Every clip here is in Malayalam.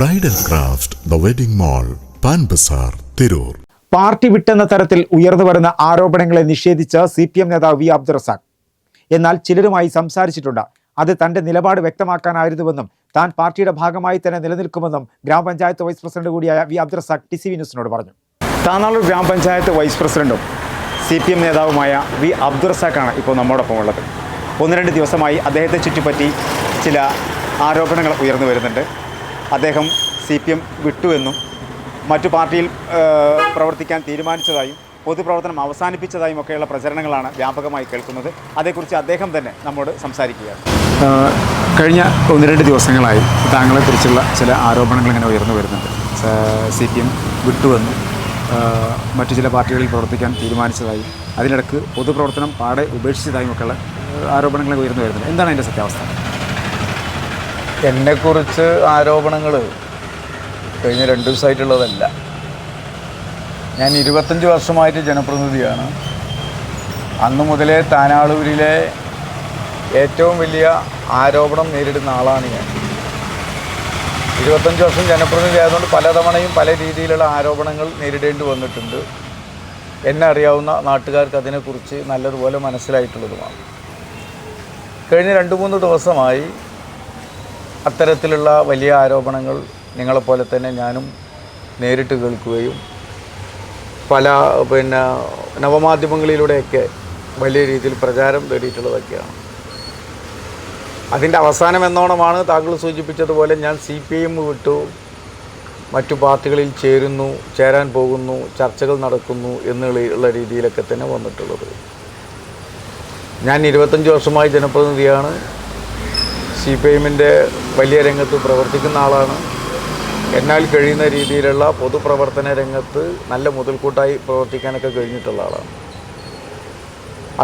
Bridal craft the wedding mall Pan Bazar Tirur party വിട്ടെന്ന തരത്തിൽ ഉയർന്നു വരുന്ന ആരോപണങ്ങളെ നിഷേധിച്ച് സി പി എം നേതാവ് വി അബ്ദുറസാഖ്. എന്നാൽ ചിലരുമായി സംസാരിച്ചിട്ടുണ്ട്. അത് തന്റെ നിലപാട് വ്യക്തമാക്കാനായിരുന്നുവെന്നും താൻ പാർട്ടിയുടെ ഭാഗമായി തന്നെ നിലനിൽക്കുമെന്നും ഗ്രാമപഞ്ചായത്ത് വൈസ് പ്രസിഡന്റ് കൂടിയായ V Abdurazak T C V ന്യൂസിനോട് പറഞ്ഞു. താനാളൂർ ഗ്രാമപഞ്ചായത്ത് വൈസ് പ്രസിഡന്റും സി പി എം നേതാവുമായ വി അബ്ദുറസാഖാണ് ഇപ്പോൾ നമ്മോടൊപ്പം ഉള്ളത്. ഒന്ന് രണ്ട് ദിവസമായി അദ്ദേഹത്തെ ചുറ്റിപ്പറ്റി ചില ആരോപണങ്ങൾ ഉയർന്നു വരുന്നുണ്ട്. അദ്ദേഹം സി പി എം വിട്ടുവെന്നും മറ്റു പാർട്ടിയിൽ പ്രവർത്തിക്കാൻ തീരുമാനിച്ചതായും പൊതുപ്രവർത്തനം അവസാനിപ്പിച്ചതായും ഒക്കെയുള്ള പ്രചരണങ്ങളാണ് വ്യാപകമായി കേൾക്കുന്നത്. അതേക്കുറിച്ച് അദ്ദേഹം തന്നെ നമ്മോട് സംസാരിക്കുകയാണ്. കഴിഞ്ഞ ഒന്ന് രണ്ട് ദിവസങ്ങളായി താങ്കളെക്കുറിച്ചുള്ള ചില ആരോപണങ്ങൾ ഇങ്ങനെ ഉയർന്നു വരുന്നുണ്ട്. സി പി എം വിട്ടുവെന്നും മറ്റു ചില പാർട്ടികളിൽ പ്രവർത്തിക്കാൻ തീരുമാനിച്ചതായും അതിനിടക്ക് പൊതുപ്രവർത്തനം പാടെ ഉപേക്ഷിച്ചതായും ഒക്കെയുള്ള ആരോപണങ്ങൾ ഉയർന്നു വരുന്നുണ്ട്. എന്താണ് അതിന്റെ സത്യാവസ്ഥ? എന്നെക്കുറിച്ച് ആരോപണങ്ങൾ കഴിഞ്ഞ രണ്ട് ദിവസമായിട്ടുള്ളതല്ല. ഞാൻ ഇരുപത്തഞ്ച് വർഷമായിട്ട് ജനപ്രതിനിധിയാണ്. അന്ന് മുതലേ താനാളൂരിലെ ഏറ്റവും വലിയ ആരോപണം നേരിടുന്ന ആളാണ് ഞാൻ. ഇരുപത്തഞ്ച് വർഷം ജനപ്രതിനിധി ആയതുകൊണ്ട് പലതവണയും പല രീതിയിലുള്ള ആരോപണങ്ങൾ നേരിടേണ്ടി വന്നിട്ടുണ്ട്. എന്നെ അറിയാവുന്ന നാട്ടുകാർക്ക് അതിനെക്കുറിച്ച് നല്ലതുപോലെ മനസ്സിലായിട്ടുള്ളതുമാണ്. കഴിഞ്ഞ രണ്ട് മൂന്ന് ദിവസമായി അത്തരത്തിലുള്ള വലിയ ആരോപണങ്ങൾ നിങ്ങളെപ്പോലെ തന്നെ ഞാനും നേരിട്ട് കേൾക്കുകയും പല പിന്നെ നവമാധ്യമങ്ങളിലൂടെയൊക്കെ വലിയ രീതിയിൽ പ്രചാരം നേടിയിട്ടുള്ളതൊക്കെയാണ് അതിന്റെ അവസാനം എന്നോണമാണ് താങ്കൾ സൂചിപ്പിച്ചതുപോലെ ഞാൻ സി പി എം വിട്ടു. മറ്റു പാർട്ടികളിൽ ചേരുന്നു ചേരാൻ പോകുന്നു ചർച്ചകൾ നടക്കുന്നു എന്നുള്ള രീതിയിലൊക്കെ തന്നെ വന്നിട്ടുള്ളത്. ഞാൻ ഇരുപത്തഞ്ച് വർഷമായി ജനപ്രതിനിധിയാണ്. സി പി എമ്മിന്റെ വലിയ രംഗത്ത് പ്രവർത്തിക്കുന്ന ആളാണ്. എന്നാൽ കഴിയുന്ന രീതിയിലുള്ള പൊതുപ്രവർത്തന രംഗത്ത് നല്ല മുതൽക്കൂട്ടായി പ്രവർത്തിക്കാനൊക്കെ കഴിഞ്ഞിട്ടുള്ള ആളാണ്.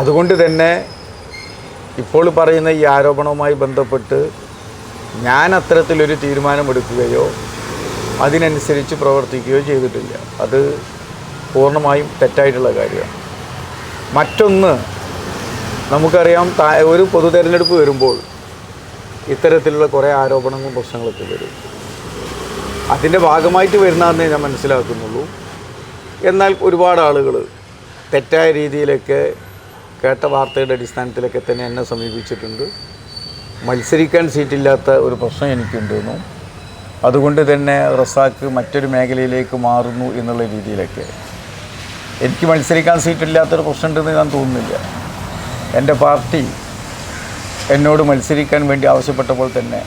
അതുകൊണ്ട് തന്നെ ഇപ്പോൾ പറയുന്ന ഈ ആരോപണവുമായി ബന്ധപ്പെട്ട് ഞാൻ അത്തരത്തിലൊരു തീരുമാനമെടുക്കുകയോ അതിനനുസരിച്ച് പ്രവർത്തിക്കുകയോ ചെയ്തിട്ടില്ല. അത് പൂർണമായും തെറ്റായിട്ടുള്ള കാര്യമാണ്. മറ്റൊന്ന് നമുക്കറിയാം ഒരു പൊതു തെരഞ്ഞെടുപ്പ് വരുമ്പോൾ ഇത്തരത്തിലുള്ള കുറേ ആരോപണങ്ങളും പ്രശ്നങ്ങളൊക്കെ വരും. അതിന്റെ ഭാഗമായിട്ട് വരുന്നതെന്നേ ഞാൻ മനസ്സിലാക്കുന്നുള്ളൂ. എന്നാൽ ഒരുപാട് ആളുകൾ തെറ്റായ രീതിയിലൊക്കെ കേട്ട വാർത്തയുടെ അടിസ്ഥാനത്തിലൊക്കെ തന്നെ എന്നെ സമീപിച്ചിട്ടുണ്ട്. മത്സരിക്കാൻ സീറ്റില്ലാത്ത ഒരു പ്രശ്നം എനിക്കുണ്ടെന്നും അതുകൊണ്ട് തന്നെ റസാക്ക് മറ്റൊരു മേഖലയിലേക്ക് മാറുന്നു എന്നുള്ള രീതിയിലൊക്കെ. എനിക്ക് മത്സരിക്കാൻ സീറ്റില്ലാത്തൊരു പ്രശ്നമുണ്ടെന്ന് ഞാൻ തോന്നുന്നില്ല. എന്റെ പാർട്ടി എന്നോട് മത്സരിക്കാൻ വേണ്ടി ആവശ്യപ്പെട്ടപ്പോൾ തന്നെ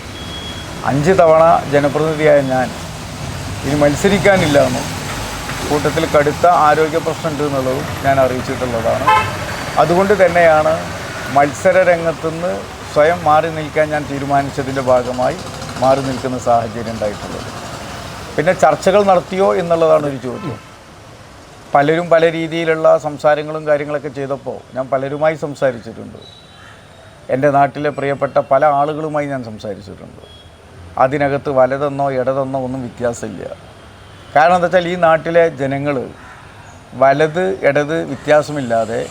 അഞ്ച് തവണ ജനപ്രതിനിധിയായ ഞാൻ ഇനി മത്സരിക്കാനില്ല എന്നും കൂട്ടത്തിൽ കടുത്ത ആരോഗ്യ പ്രശ്നമുണ്ട് എന്നുള്ളതും ഞാൻ അറിയിച്ചിട്ടുള്ളതാണ്. അതുകൊണ്ട് തന്നെയാണ് മത്സര രംഗത്തുനിന്ന് സ്വയം മാറി നിൽക്കാൻ ഞാൻ തീരുമാനിച്ചതിന്റെ ഭാഗമായി മാറി നിൽക്കുന്ന സാഹചര്യം ഉണ്ടായിട്ടുള്ളത്. പിന്നെ ചർച്ചകൾ നടത്തിയോ എന്നുള്ളതാണ് ഒരു ചോദ്യം. പലരും പല രീതിയിലുള്ള സംസാരങ്ങളും കാര്യങ്ങളൊക്കെ ചെയ്തപ്പോൾ ഞാൻ പലരുമായി സംസാരിച്ചിട്ടുണ്ട്. എന്റെ നാട്ടിലെ പ്രിയപ്പെട്ട പല ആളുകളുമായി ഞാൻ സംസാരിച്ചിട്ടുണ്ട്. അതിനകത്ത് വലതെന്നോ ഇടതെന്നോ ഒന്നും വ്യത്യാസമില്ല. കാരണം എന്താ വെച്ചാൽ ഈ നാട്ടിലെ ജനങ്ങൾ വലത് ഇടത് വ്യത്യാസമില്ലാതെ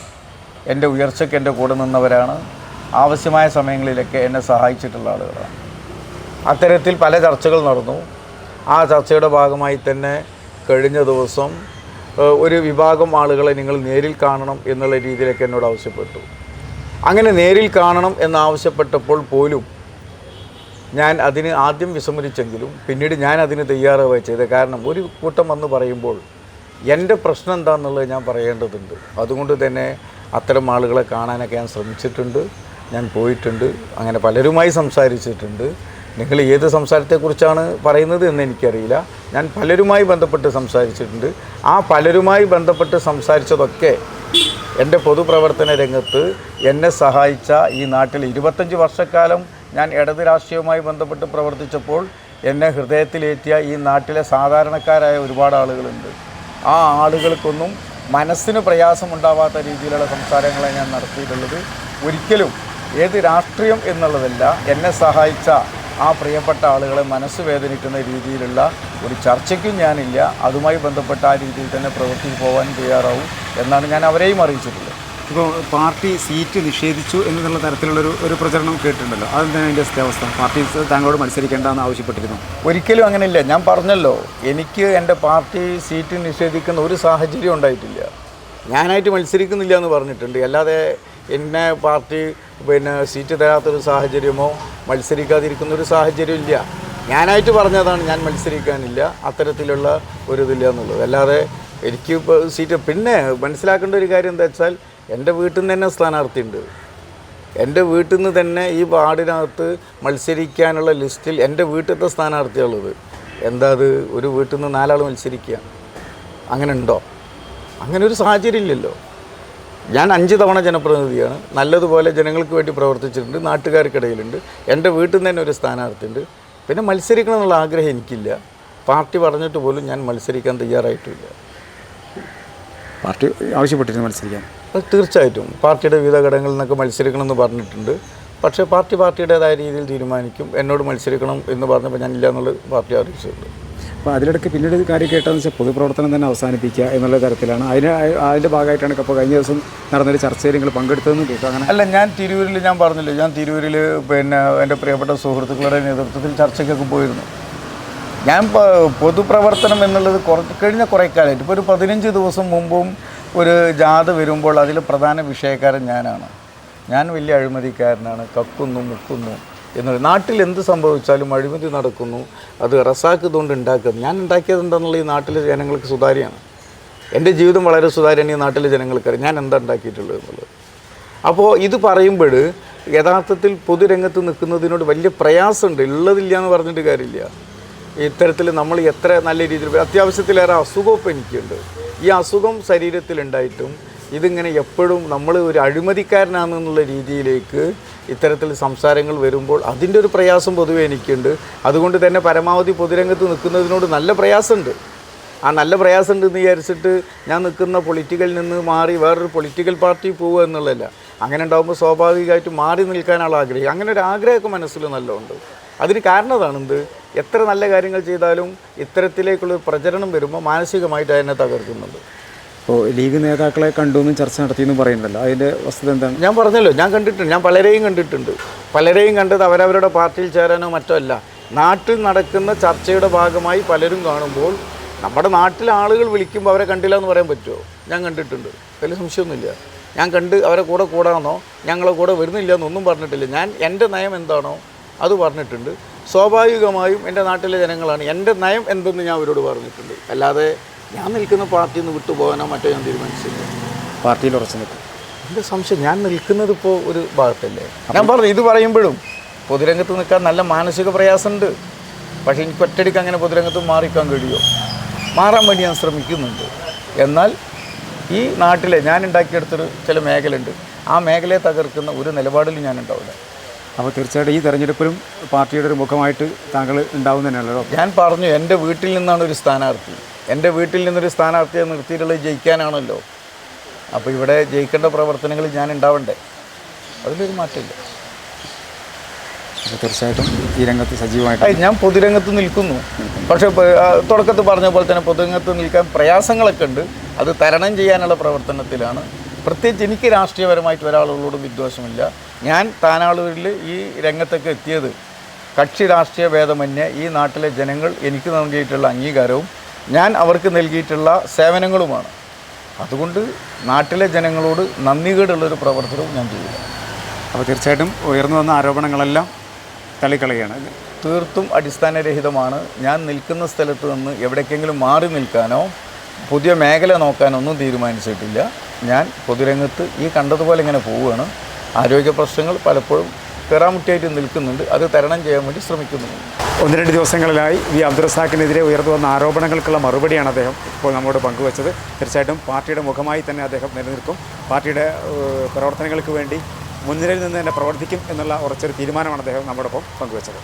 എന്റെ ഉയർച്ചയ്ക്ക് എന്റെ കൂടെ നിന്നവരാണ്. ആവശ്യമായ സമയങ്ങളിലൊക്കെ എന്നെ സഹായിച്ചിട്ടുള്ള ആളുകളാണ്. അത്തരത്തിൽ പല ചർച്ചകൾ നടന്നു. ആ ചർച്ചയുടെ ഭാഗമായി തന്നെ കഴിഞ്ഞ ദിവസം ഒരു വിഭാഗം ആളുകളെ നിങ്ങൾ നേരിൽ കാണണം എന്നുള്ള രീതിയിലൊക്കെ എന്നോട് ആവശ്യപ്പെട്ടു. അങ്ങനെ നേരിൽ കാണണം എന്നാവശ്യപ്പെട്ടപ്പോൾ പോലും ഞാൻ അതിന് ആദ്യം വിസമ്മതിച്ചെങ്കിലും പിന്നീട് ഞാൻ അതിന് തയ്യാറാവുക ചെയ്തത്. കാരണം ഒരു കൂട്ടം വന്ന് പറയുമ്പോൾ എന്റെ പ്രശ്നം എന്താണെന്നുള്ളത് ഞാൻ പറയേണ്ടതുണ്ട്. അതുകൊണ്ട് തന്നെ അത്തരം ആളുകളെ കാണാനൊക്കെ ഞാൻ ശ്രമിച്ചിട്ടുണ്ട്. ഞാൻ പോയിട്ടുണ്ട്. അങ്ങനെ പലരുമായി സംസാരിച്ചിട്ടുണ്ട്. നിങ്ങൾ ഏത് സംസാരത്തെക്കുറിച്ചാണ് പറയുന്നത് എന്ന് എനിക്കറിയില്ല. ഞാൻ പലരുമായി ബന്ധപ്പെട്ട് സംസാരിച്ചിട്ടുണ്ട്. ആ പലരുമായി ബന്ധപ്പെട്ട് സംസാരിച്ചതൊക്കെ എന്റെ പൊതുപ്രവർത്തന രംഗത്ത് എന്നെ സഹായിച്ച ഈ നാട്ടിൽ ഇരുപത്തഞ്ച് വർഷക്കാലം ഞാൻ ഇടത് രാഷ്ട്രീയവുമായി ബന്ധപ്പെട്ട് പ്രവർത്തിച്ചപ്പോൾ എന്നെ ഹൃദയത്തിലേറ്റിയ ഈ നാട്ടിലെ സാധാരണക്കാരായ ഒരുപാട് ആളുകളുണ്ട്. ആ ആളുകൾക്കൊന്നും മനസ്സിന് പ്രയാസമുണ്ടാവാത്ത രീതിയിലുള്ള സംസാരങ്ങളെ ഞാൻ നടത്തിയിട്ടുള്ളത്. ഒരിക്കലും ഏത് രാഷ്ട്രീയം എന്നുള്ളതല്ല എന്നെ സഹായിച്ച ആ പ്രിയപ്പെട്ട ആളുകളെ മനസ്സ് വേദനിക്കുന്ന രീതിയിലുള്ള ഒരു ചർച്ചയ്ക്കും ഞാനില്ല. അതുമായി ബന്ധപ്പെട്ട ആ രീതിയിൽ തന്നെ പ്രവൃത്തിയിൽ പോകാൻ തയ്യാറാവും എന്നാണ് ഞാൻ അവരെയും അറിയിച്ചിട്ടുള്ളത്. ഇപ്പോൾ പാർട്ടി സീറ്റ് നിഷേധിച്ചു എന്നുള്ള തരത്തിലുള്ളൊരു ഒരു പ്രചരണം കേട്ടിട്ടുണ്ടല്ലോ. അതെന്താണ് അതിന്റെ അവസ്ഥ പാർട്ടി താങ്കളോട് മത്സരിക്കേണ്ടെന്ന് ആവശ്യപ്പെട്ടിരുന്നു. ഒരിക്കലും അങ്ങനെ ഇല്ല ഞാൻ പറഞ്ഞല്ലോ എനിക്ക് എന്റെ പാർട്ടി സീറ്റ് നിഷേധിക്കുന്ന ഒരു സാഹചര്യം ഉണ്ടായിട്ടില്ല. ഞാനായിട്ട് മത്സരിക്കുന്നില്ല എന്ന് പറഞ്ഞിട്ടുണ്ട്. അല്ലാതെ എന്നെ പാർട്ടി പിന്നെ സീറ്റ് തരാത്തൊരു സാഹചര്യമോ മത്സരിക്കാതിരിക്കുന്ന ഒരു സാഹചര്യം ഇല്ല ഞാനായിട്ട് പറഞ്ഞതാണ് ഞാൻ മത്സരിക്കാനില്ല അത്തരത്തിലുള്ള ഒരു ഇതില്ല എന്നുള്ളത്. അല്ലാതെ എനിക്ക് സീറ്റ് പിന്നെ മനസ്സിലാക്കേണ്ട ഒരു കാര്യം എന്താ വെച്ചാൽ എന്റെ വീട്ടിൽ നിന്ന് തന്നെ സ്ഥാനാർത്ഥി ഉണ്ട് എന്റെ വീട്ടിൽ നിന്ന് തന്നെ ഈ വാർഡിനകത്ത് മത്സരിക്കാനുള്ള ലിസ്റ്റിൽ എന്റെ വീട്ടിലത്തെ സ്ഥാനാർത്ഥികളുള്ളത്. എന്താ അത്? ഒരു വീട്ടിൽ നിന്ന് നാലാൾ മത്സരിക്കുക. അങ്ങനെ ഉണ്ടോ? അങ്ങനെ ഒരു സാഹചര്യം ഇല്ലല്ലോ. ഞാൻ അഞ്ച് തവണ ജനപ്രതിനിധിയാണ്. നല്ലതുപോലെ ജനങ്ങൾക്ക് വേണ്ടി പ്രവർത്തിച്ചിട്ടുണ്ട്. നാട്ടുകാർക്കിടയിലുണ്ട്. എന്റെ വീട്ടിൽ നിന്ന് തന്നെ ഒരു സ്ഥാനാർത്ഥിയുണ്ട്. പിന്നെ മത്സരിക്കണം എന്നുള്ള ആഗ്രഹം എനിക്കില്ല. പാർട്ടി പറഞ്ഞിട്ട് പോലും ഞാൻ മത്സരിക്കാൻ തയ്യാറായിട്ടില്ല. പാർട്ടി ആവശ്യപ്പെട്ടിരുന്നു മത്സരിക്കാൻ? അത് തീർച്ചയായിട്ടും. പാർട്ടിയുടെ വിവിധ ഘടകങ്ങളിൽ നിന്നൊക്കെ മത്സരിക്കണമെന്ന് പറഞ്ഞിട്ടുണ്ട്. പക്ഷേ പാർട്ടി പാർട്ടിയുടേതായ രീതിയിൽ തീരുമാനിക്കും. എന്നോട് മത്സരിക്കണം എന്ന് പറഞ്ഞപ്പോൾ ഞാൻ ഇല്ല എന്നുള്ളത് പാർട്ടി അറിയിച്ചിട്ടുണ്ട്. അപ്പോൾ അതിലിടയ്ക്ക് പിന്നീട് കാര്യം കേട്ടതെന്ന് വെച്ചാൽ പൊതുപ്രവർത്തനം തന്നെ അവസാനിപ്പിക്കുക എന്നുള്ള തരത്തിലാണ്. അതിന് അതിന്റെ ഭാഗമായിട്ടാണ് ഇപ്പോൾ കഴിഞ്ഞ ദിവസം നടന്നൊരു ചർച്ചയിൽ നിങ്ങൾ പങ്കെടുത്തതെന്ന് കേട്ടു. അങ്ങനെ അല്ല ഞാൻ തിരൂരിൽ ഞാൻ പറഞ്ഞില്ല ഞാൻ തിരൂരിൽ പിന്നെ എന്റെ പ്രിയപ്പെട്ട സുഹൃത്തുക്കളുടെ നേതൃത്വത്തിൽ ചർച്ചയ്ക്കൊക്കെ പോയിരുന്നു. ഞാൻ പൊതുപ്രവർത്തനം എന്നുള്ളത് കുറച്ച് കഴിഞ്ഞ കുറേ കാലമായിട്ട്. ഇപ്പോൾ ഒരു പതിനഞ്ച് ദിവസം മുമ്പും ഒരു ജാഥ വരുമ്പോൾ അതിൽ പ്രധാന വിഷയക്കാരൻ ഞാനാണ്. ഞാൻ വലിയ അഴിമതിക്കാരനാണ്. കക്കുന്നു മുക്കുന്നു. എന്നുള്ളത് നാട്ടിൽ എന്ത് സംഭവിച്ചാലും അഴിമതി നടക്കുന്നു. അത് റസാക്കിയതുകൊണ്ട് ഉണ്ടാക്കുന്നത്. ഞാൻ ഉണ്ടാക്കിയത് എന്താണെന്നുള്ള ഈ നാട്ടിലെ ജനങ്ങൾക്ക് സുതാര്യമാണ്. എന്റെ ജീവിതം വളരെ സുതാര്യമാണ് ഈ നാട്ടിലെ ജനങ്ങൾക്കറിയാം. ഞാൻ എന്താ ഉണ്ടാക്കിയിട്ടുള്ളത് എന്നുള്ളത്. അപ്പോൾ ഇത് പറയുമ്പോൾ യഥാർത്ഥത്തിൽ പൊതുരംഗത്ത് നിൽക്കുന്നതിനോട് വലിയ പ്രയാസമുണ്ട്. ഉള്ളതില്ല എന്ന് പറഞ്ഞിട്ട് കാര്യമില്ല. ഇത്തരത്തിൽ നമ്മൾ എത്ര നല്ല രീതിയിൽ അത്യാവശ്യത്തിലേറെ അസുഖമൊക്കെ എനിക്കുണ്ട്. ഈ അസുഖം ശരീരത്തിലുണ്ടായിട്ടും ഇതിങ്ങനെ എപ്പോഴും നമ്മൾ ഒരു അഴിമതിക്കാരനാണെന്നുള്ള രീതിയിലേക്ക് ഇത്തരത്തിൽ സംസാരങ്ങൾ വരുമ്പോൾ അതിന്റെ ഒരു പ്രയാസം പൊതുവേ എനിക്കുണ്ട്. അതുകൊണ്ട് തന്നെ പരമാവധി പൊതുരംഗത്ത് നിൽക്കുന്നതിനോട് നല്ല പ്രയാസമുണ്ട്. ആ നല്ല പ്രയാസമുണ്ട് എന്ന് വിചാരിച്ചിട്ട് ഞാൻ നിൽക്കുന്ന പൊളിറ്റിക്കലിൽ നിന്ന് മാറി വേറൊരു പൊളിറ്റിക്കൽ പാർട്ടി പോവുക എന്നുള്ളതല്ല. അങ്ങനെ ഉണ്ടാകുമ്പോൾ സ്വാഭാവികമായിട്ട് മാറി നിൽക്കാനുള്ള ആഗ്രഹം അങ്ങനെ ഒരു ആഗ്രഹമൊക്കെ മനസ്സിൽ നല്ലതുണ്ട് അതിന് കാരണം അതാണ് എന്ത് എത്ര നല്ല കാര്യങ്ങൾ ചെയ്താലും ഇത്തരത്തിലേക്കുള്ള പ്രചരണം വരുമ്പോൾ മാനസികമായിട്ട് അതിനെ തകർക്കുന്നുണ്ട്. ഇപ്പോൾ ലീഗ് നേതാക്കളെ കണ്ടു എന്നും ചർച്ച നടത്തിയെന്ന് പറയുന്നുണ്ടല്ലോ അതിന്റെ വസ്തുത എന്താണ്? ഞാൻ പറഞ്ഞല്ലോ ഞാൻ കണ്ടിട്ടുണ്ട് ഞാൻ പലരെയും കണ്ടിട്ടുണ്ട്. പലരെയും കണ്ടത് അവരവരുടെ പാർട്ടിയിൽ ചേരാനോ മറ്റോ അല്ല. നാട്ടിൽ നടക്കുന്ന ചർച്ചയുടെ ഭാഗമായി പലരും കാണുമ്പോൾ നമ്മുടെ നാട്ടിലെ ആളുകൾ വിളിക്കുമ്പോൾ അവരെ കണ്ടില്ല എന്ന് പറയാൻ പറ്റുമോ? ഞാൻ കണ്ടിട്ടുണ്ട്. വലിയ സംശയമൊന്നുമില്ല. ഞാൻ കണ്ട് അവരെ കൂടെ കൂടാമെന്നോ ഞങ്ങളെ കൂടെ വരുന്നില്ല എന്നൊന്നും പറഞ്ഞിട്ടില്ല. ഞാൻ എന്റെ നയം എന്താണോ അത് പറഞ്ഞിട്ടുണ്ട്. സ്വാഭാവികമായും എന്റെ നാട്ടിലെ ജനങ്ങളാണ്. എന്റെ നയം എന്തെന്ന് ഞാൻ അവരോട് പറഞ്ഞിട്ടുണ്ട്. അല്ലാതെ ഞാൻ നിൽക്കുന്ന പാർട്ടിയിൽ നിന്ന് വിട്ടുപോകാനോ മറ്റോ ഞാൻ തീരുമാനിച്ചില്ല. പാർട്ടിയിൽ ഉറച്ചു നിൽക്കും. എന്റെ സംശയം? ഞാൻ നിൽക്കുന്നത് ഇപ്പോൾ ഒരു ഭാഗത്തല്ലേ? ഞാൻ പറഞ്ഞു ഇത് പറയുമ്പോഴും പൊതുരംഗത്ത് നിൽക്കാൻ നല്ല മാനസിക പ്രയാസമുണ്ട്. പക്ഷേ എനിക്ക് ഒറ്റയടിക്ക് അങ്ങനെ പൊതുരംഗത്ത് മാറിക്കാൻ കഴിയുമോ മാറാൻ വേണ്ടി ഞാൻ ശ്രമിക്കുന്നുണ്ട്. എന്നാൽ ഈ നാട്ടിലെ ഞാൻ ഉണ്ടാക്കിയെടുത്തൊരു ചില മേഖലയുണ്ട്. ആ മേഖലയെ തകർക്കുന്ന ഒരു നിലപാടിൽ ഞാൻ ഉണ്ടാവില്ല. അപ്പോൾ തീർച്ചയായിട്ടും ഈ തെരഞ്ഞെടുപ്പിലും പാർട്ടിയുടെ ഒരു മുഖമായിട്ട് താങ്കൾ ഉണ്ടാവും തന്നെയല്ലോ ഞാൻ പറഞ്ഞു എന്റെ വീട്ടിൽ നിന്നാണ് ഒരു സ്ഥാനാർത്ഥി. എന്റെ വീട്ടിൽ നിന്നൊരു സ്ഥാനാർത്ഥിയെ നിർത്തിയിട്ടുള്ളത് ജയിക്കാനാണല്ലോ. അപ്പോൾ ഇവിടെ ജയിക്കേണ്ട പ്രവർത്തനങ്ങൾ ഞാൻ ഉണ്ടാവണ്ടേ? അതിലൊരു മാറ്റമില്ല. തീർച്ചയായിട്ടും ഈ രംഗത്ത് സജീവമായിട്ട് ഞാൻ പൊതുരംഗത്ത് നിൽക്കുന്നു. പക്ഷേ തുടക്കത്ത് തുടക്കത്തിൽ പറഞ്ഞ പോലെ തന്നെ പൊതുരംഗത്ത് നിൽക്കാൻ പ്രയാസങ്ങളൊക്കെ ഉണ്ട്. അത് തരണം ചെയ്യാനുള്ള പ്രവർത്തനത്തിലാണ്. പ്രത്യേകിച്ച് എനിക്ക് രാഷ്ട്രീയപരമായിട്ട് ഒരാളുകളോടും വിദ്വേഷമില്ല. ഞാൻ താനാളൂരിൽ ഈ രംഗത്തൊക്കെ എത്തിയത് കക്ഷി രാഷ്ട്രീയ ഭേദമന്യേ ഈ നാട്ടിലെ ജനങ്ങൾ എനിക്ക് നൽകിയിട്ടുള്ള അംഗീകാരവും ഞാൻ അവർക്ക് നൽകിയിട്ടുള്ള സേവനങ്ങളുമാണ്. അതുകൊണ്ട് നാട്ടിലെ ജനങ്ങളോട് നന്ദികേടുള്ളൊരു പ്രവർത്തനവും ഞാൻ ചെയ്യില്ല. അപ്പോൾ തീർച്ചയായിട്ടും ഉയർന്നു വന്ന ആരോപണങ്ങളെല്ലാം തള്ളിക്കളയാണ് തീർത്തും അടിസ്ഥാനരഹിതമാണ്. ഞാൻ നിൽക്കുന്ന സ്ഥലത്ത് നിന്ന് എവിടേക്കെങ്കിലും മാറി നിൽക്കാനോ പുതിയ മേഖല നോക്കാനൊന്നും തീരുമാനിച്ചിട്ടില്ല. ഞാൻ പൊതുരംഗത്ത് ഈ കണ്ടതുപോലെ ഇങ്ങനെ പോവുകയാണ്. ആരോഗ്യ പ്രശ്നങ്ങൾ പലപ്പോഴും കയറാമുട്ടിയായിട്ട് നിൽക്കുന്നുണ്ട്. അത് തരണം ചെയ്യാൻ വേണ്ടി ശ്രമിക്കുന്നുണ്ട്. ഒന്ന് രണ്ട് ദിവസങ്ങളിലായി വി അബ്ദുറസാഖിനെതിരെ ഉയർന്നു വന്ന ആരോപണങ്ങൾക്കുള്ള മറുപടിയാണ് അദ്ദേഹം ഇപ്പോൾ നമ്മോട് പങ്കുവച്ചത്. തീർച്ചയായിട്ടും പാർട്ടിയുടെ മുഖമായി തന്നെ അദ്ദേഹം നിലനിൽക്കും. പാർട്ടിയുടെ പ്രവർത്തനങ്ങൾക്ക് വേണ്ടി മുൻനിരയിൽ നിന്ന് തന്നെ പ്രവർത്തിക്കും എന്നുള്ള ഉറച്ചൊരു തീരുമാനമാണ് അദ്ദേഹം നമ്മോടൊപ്പം പങ്കുവച്ചത്.